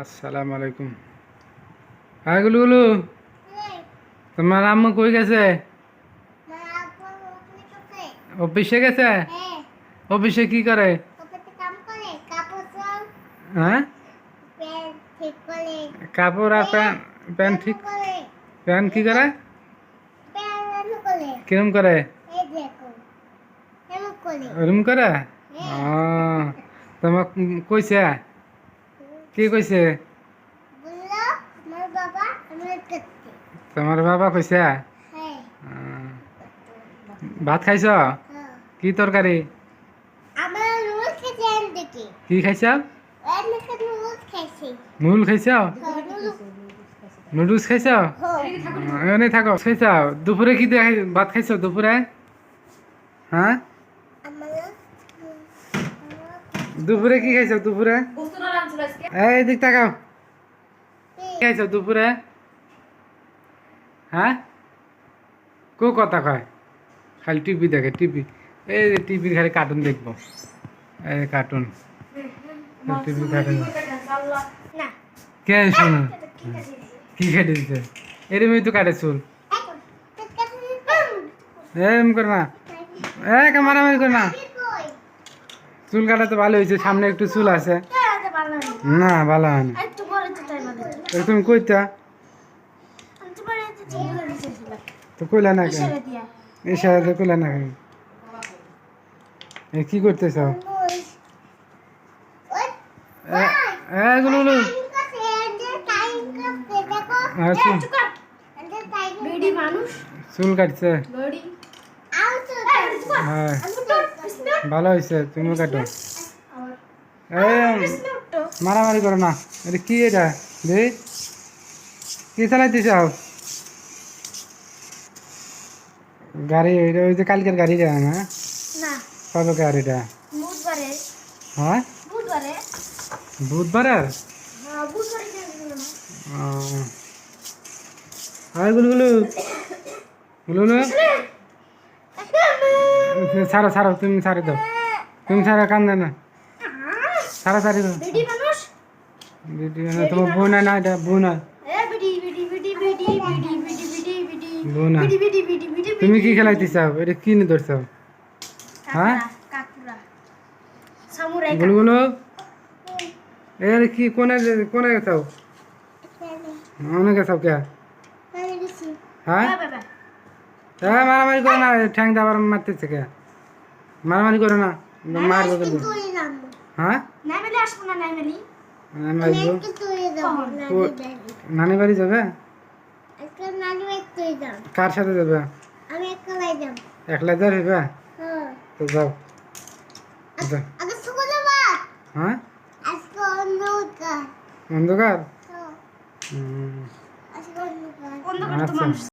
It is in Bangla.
আসসালামু আলাইকুম। হ্যাঁ গুলু গুলু তোমার আম্মু কই গেছে? অফিসে গেছে? অফিসে কি করে? হ্যাঁ? কাপড় আর প্যান্ট প্যান্ট ঠিক প্যান্ট কি করে? কিরম করে? ওরম করে। ও তোমাক কইছে? কি কইছে? তোমার বাবা কইছে? ভাত খাইছ? কি তরকারি? কি খাইছ? রোজ খাইছি। নুল খাইছ? নুডলস। খাইছ? এনে থাকো। খাইছ? দুপুরে কি দিয়ে খাই- ভাত খাইছ দুপুরে? হ্যাঁ? দুপুরে কি খাইছ দুপুরে? এই দিক তাকাও। কি খাইছ দুপুরে? হ্যাঁ? কো কথা কয়? খালি টিভি দেখে টিভি। এই টিভির খালি কার্টুন দেখব। এই কার্টুন টিভি কার্টুন কে শোনো? কি কেটে দিছে? এরমই তো কাটে চুল। এম করে না। এ মারামারি করে না? চুল কাটা তো ভালো হয়েছে সামনে একটু চুল আছে। না ভালো হয় না। তুমি কইতা তো? কইলা না কেন? এসে তো কইলা না কেন? কি করতেছ? চুল? কাটছে। হ্যাঁ। ভালো হয়েছে তুমি কাটো। মারামারি করো না। এটা কি এটা? দে কি চালাইতেছ? গাড়ি এটা ওই যে কালকের গাড়ি যা না? কবে গাড়িটা বুধবারে। হ্যাঁ? বুধবারে। হাই গুলু গুলু। তুমি ছাড়ি দাও। তুমি ছাড়া কান্দে না। সারা সারি বেডি মানুষ বেডি না তো বোনা না এটা বোনা তুমি কি খেলাইতে চাও এটা কি নিয়ে ধরছ হ্যাঁ বলো বলো এর কি কোনে কোনে গেছাও অনেক গেছাও কে হ্যাঁ হ্যাঁ মারামারি করো না ঠ্যাং দাবার মারতেছে কে মারামারি করো না মারবো কিন্তু হ্যাঁ? নাইমেলি আসব না নানি বাড়ি যাবে। কার সাথে যাবে? আমি একলাই যাব। একলাই যাবে হ্যাঁ। তো যাও। আগে স্কুলে বা হ্যাঁ? আজকে অন্ধকার। অন্ধকার? হ্যাঁ।